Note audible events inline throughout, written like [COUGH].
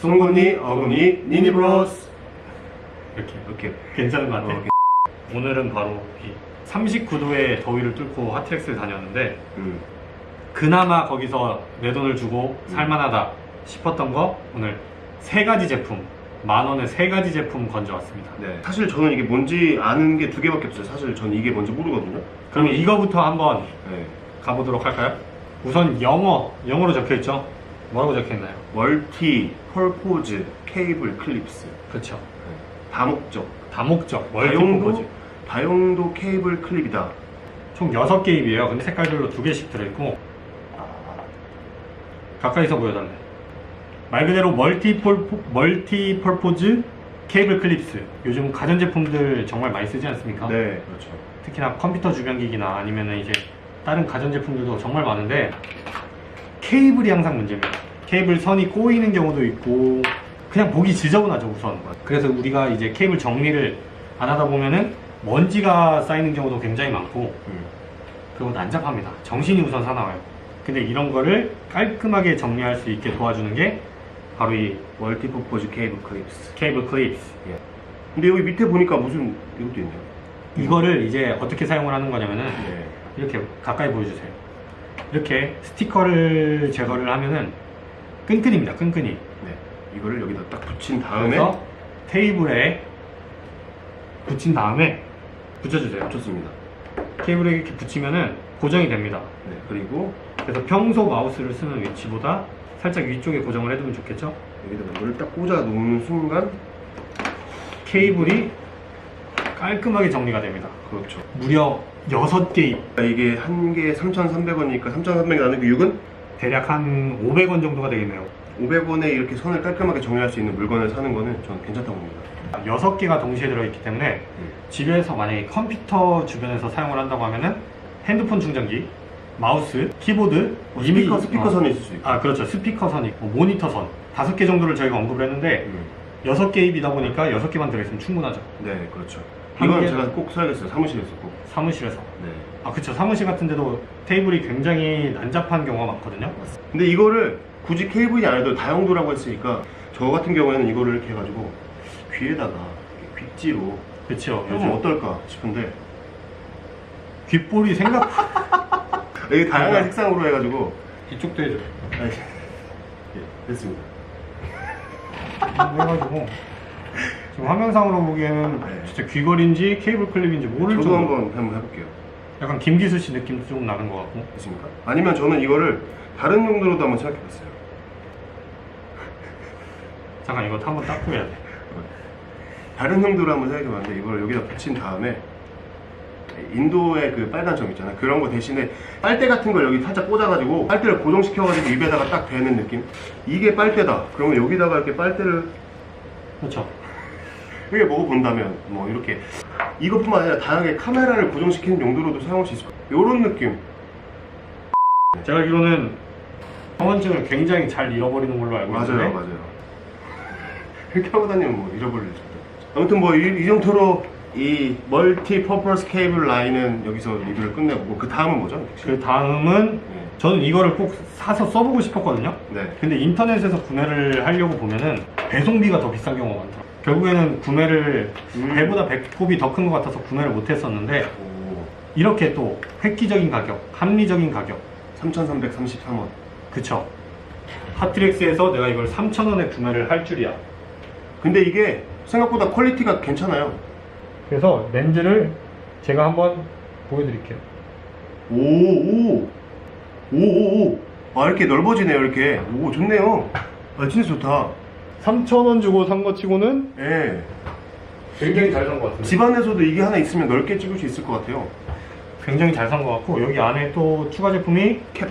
송곳니, 어금니, 니니브로스. 이렇게 이렇게. 괜찮은 것 같아. 어, 오늘은 바로 이 39도의 더위를 뚫고 하트렉스를 다녔는데 음. 그나마 거기서 내 돈을 주고 살만하다 싶었던 거 오늘 세 가지 제품 만 원에 세 가지 제품 건져왔습니다. 네. 사실 저는 이게 뭔지 아는 게 두 개밖에 없어요. 사실 저는 이게 뭔지 모르거든요. 그러면 이거부터 한번 네. 가보도록 할까요? 우선 영어 영어로 적혀 있죠. 뭐라고 적혀 있나요? 멀티, 펄포즈, 케이블, 클립스. 그렇죠. 다목적. 다목적 다용도, 멀티포즈 다용도 케이블 클립이다. 총 6개입이에요. 근데 색깔별로 두 개씩 들어있고 가까이서 보여달래. 말 그대로 멀티폴 멀티퍼포즈 케이블 클립스. 요즘 가전제품들 정말 많이 쓰지 않습니까? 네, 그렇죠. 특히나 컴퓨터 주변기기나 아니면은 이제 다른 가전제품들도 정말 많은데 케이블이 항상 문제입니다. 케이블 선이 꼬이는 경우도 있고 그냥 보기 지저분하죠 우선. 그래서 우리가 이제 케이블 정리를 안 하다 보면은 먼지가 쌓이는 경우도 굉장히 많고 음. 그건 난잡합니다. 정신이 우선 사나워요. 근데 이런 거를 깔끔하게 정리할 수 있게 도와주는 게 바로 이 멀티퍼포즈 케이블 클립스. 케이블 클립스. 근데 여기 밑에 보니까 무슨 이것도 있네요. 이거를 이제 어떻게 사용을 하는 거냐면은 네. 이렇게 가까이 보여주세요. 이렇게 스티커를 제거를 하면은 끈끈입니다. 끈끈이. 네. 이거를 여기다 딱 붙인 다음에 테이블에 붙인 다음에 붙여주세요. 좋습니다. 케이블에 이렇게 붙이면은 고정이 됩니다. 네. 그리고 그래서 평소 마우스를 쓰는 위치보다 살짝 위쪽에 고정을 해두면 좋겠죠? 여기다가 이거를 딱 꽂아 놓는 순간 케이블이 깔끔하게 정리가 됩니다. 그렇죠. 무려 6개, 이게 한 개에 3,300원이니까 3,300원 나누기 6은 대략 한 500원 정도가 되겠네요. 500원에 이렇게 선을 깔끔하게 정리할 수 있는 물건을 사는 거는 저는 괜찮다고 봅니다. 6개가 동시에 들어있기 때문에 집에서 만약에 컴퓨터 주변에서 사용을 한다고 하면은 핸드폰 충전기, 마우스, 키보드, 뭐 스피커, 이미- 스피커 어, 선이 있을 수 있고. 아 그렇죠 스피커 선 있고 모니터 선 다섯 개 정도를 저희가 언급을 했는데 음. 여섯 개 입이다 보니까 여섯 개만 들어있으면 충분하죠 네, 그렇죠. 한 이건 개- 제가 꼭 써야겠어요. 사무실에서 꼭. 사무실에서 네. 아 그쵸 사무실 같은 데도 테이블이 굉장히 난잡한 경우가 많거든요 근데 이거를 굳이 케이블이 아니라도 다용도라고 했으니까 저 같은 경우에는 이거를 이렇게 해가지고 귀에다가 귓지로 그쵸 요즘 요즘 어떨까 싶은데 귓볼이 생각 [LAUGHS] 이게 다양한. 색상으로 해가지고 이쪽도 해줘 아, 예, 됐습니다. 해가지고 지금 화면상으로 보기에는 네. 진짜 귀걸인지 케이블 클립인지 모를 저도 정도 한번 한번 해볼게요. 약간 김기수 씨 느낌도 좀 나는 것 같고 됐습니까? 아니면 저는 이거를 다른 용도로도 한번 생각해봤어요. [LAUGHS] 잠깐 이거 한번 닦고 해야 돼 다른 용도로 한번 생각해봤는데 이걸 여기다 붙인 다음에 인도의 그 빨간 점 있잖아요. 그런 거 대신에 빨대 같은 걸 여기 살짝 꽂아가지고 빨대를 고정시켜가지고 입에다가 딱 대는 느낌. 이게 빨대다. 그러면 여기다가 이렇게 빨대를 그렇죠 이렇게 먹어본다면 뭐 이렇게 이것뿐만 아니라 다양하게 카메라를 고정시키는 용도로도 사용할 수 있을 것 같아요. 이런 느낌. 제가 알기로는 성원증을 굉장히 잘 잃어버리는 걸로 알고 있는데 맞아요, [LAUGHS] 맞아요. 이렇게 하고 다니면 뭐 잃어버릴 수도. 아무튼 뭐 이 정도로 이 멀티 퍼포스 케이블 라인은 여기서 리뷰를 끝내고 그 다음은 뭐죠? 그 다음은 네. 저는 이거를 꼭 사서 써보고 싶었거든요 네. 근데 인터넷에서 구매를 하려고 보면은 배송비가 더 비싼 경우가 많더라고요 결국에는 구매를 음. 배보다 배꼽이 더 큰 것 같아서 구매를 못 했었는데 오, 이렇게 또 획기적인 가격, 합리적인 가격 3,333원. 그쵸 하트렉스에서 내가 이걸 3,000원에 구매를 할 줄이야 근데 이게 생각보다 퀄리티가 괜찮아요. 그래서 렌즈를 제가 한번 보여드릴게요 오, 오, 오, 오, 오. 아, 이렇게 넓어지네요, 이렇게. 오, 좋네요. 아, 진짜 좋다. 3,000원 주고 산 거 치고는 예. 굉장히 잘 산 것 같은데 집안에서도 이게 하나 있으면 넓게 찍을 수 있을 것 같아요. 굉장히 잘 산 것 같고 여기 안에 또 추가 제품이 캡.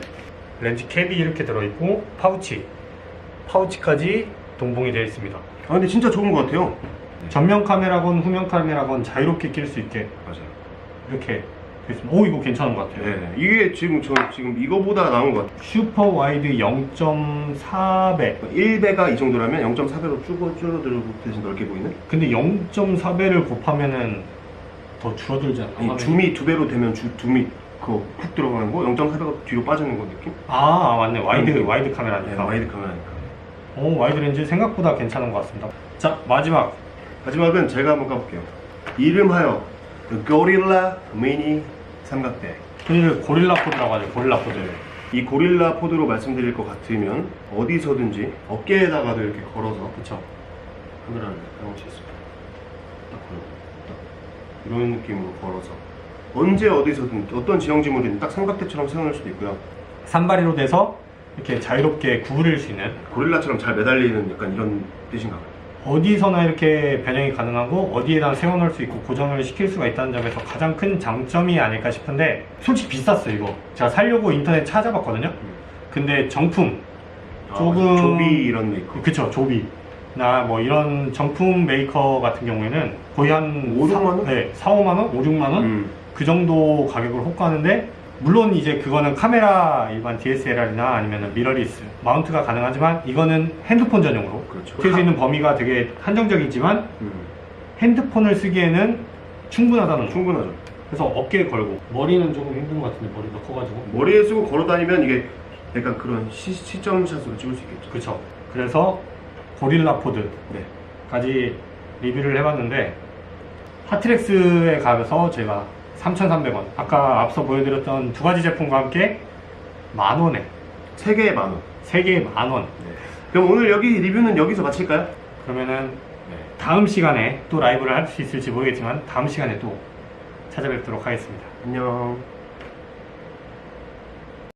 렌즈 캡이 이렇게 들어있고 파우치 파우치까지 동봉이 되어 있습니다 아, 근데 진짜 좋은 것 같아요. 전면 카메라건 후면 카메라건 자유롭게 낄 수 있게 맞아요. 이렇게 있습니다 오 이거 괜찮은 것 같아요 네. 이게 지금 저 지금 이거보다 나은 것 같아요. 슈퍼 와이드 0.4배 1배가 이 정도라면 0.4배로 줄어, 줄어들고 대신 넓게 보이는? 근데 0.4배를 곱하면은 더 줄어들지 않나? 아니, 줌이 두 배로 되면 주, 줌이 그거 훅 들어가는 거, 0.4배가 뒤로 빠지는 거 느낌? 아 맞네 와이드 음. 와이드 네, 카메라니까 와이드 카메라니까. 오 와이드 렌즈 생각보다 괜찮은 것 같습니다. 자 마지막 마지막은 제가 한번 까볼게요. 이름하여 The Gorilla Mini 삼각대. 흔히들 고릴라 포드라고 하죠. 고릴라 포드. 이 고릴라 포드로 말씀드릴 것 같으면 어디서든지 어깨에다가도 이렇게 걸어서 그쵸. 카메라를 깡치했습니다. 딱 걸고 딱 이런 느낌으로 걸어서 언제 어디서든 어떤 지형지물이든 딱 삼각대처럼 세워놓을 수도 있고요. 산발이로 돼서 이렇게 자유롭게 구부릴 수 있는 고릴라처럼 잘 매달리는 약간 이런 뜻인가 봐요. 어디서나 이렇게 변형이 가능하고 어디에다 세워놓을 수 있고 고정을 시킬 수가 있다는 점에서 가장 큰 장점이 아닐까 싶은데 솔직히 비쌌어요 이거 제가 살려고 인터넷 찾아봤거든요 근데 정품 조금- 아, 조비 이런 메이커. 그쵸 조비 나 뭐 이런 정품 메이커 같은 경우에는 거의 한 5, 6만 원? 네, 4, 5만 원? 5, 6만 원? 음. 그 정도 가격을 호가하는데 물론 이제 그거는 카메라 일반 DSLR이나 아니면 미러리스 마운트가 가능하지만 이거는 핸드폰 전용으로 그렇죠. 쓸 수 있는 범위가 되게 한정적이지만 음. 핸드폰을 쓰기에는 충분하다는 거. 충분하죠. 그래서 어깨에 걸고 머리는 조금 힘든 것 같은데 머리가 커가지고 머리에 쓰고 걸어 다니면 이게 약간 그런 시, 시점샷으로 찍을 수 있겠죠. 그쵸 그래서 고릴라 포드까지 네. 리뷰를 해봤는데 하트렉스에 가서 제가 3,300원 아까 앞서 보여드렸던 두 가지 제품과 함께 만 원에 세 개에 만 원. 세 개에 만 원. 네. 그럼 오늘 여기 리뷰는 여기서 마칠까요? 그러면은 다음 시간에 또 라이브를 할 수 있을지 모르겠지만 다음 시간에 또 찾아뵙도록 하겠습니다. 안녕.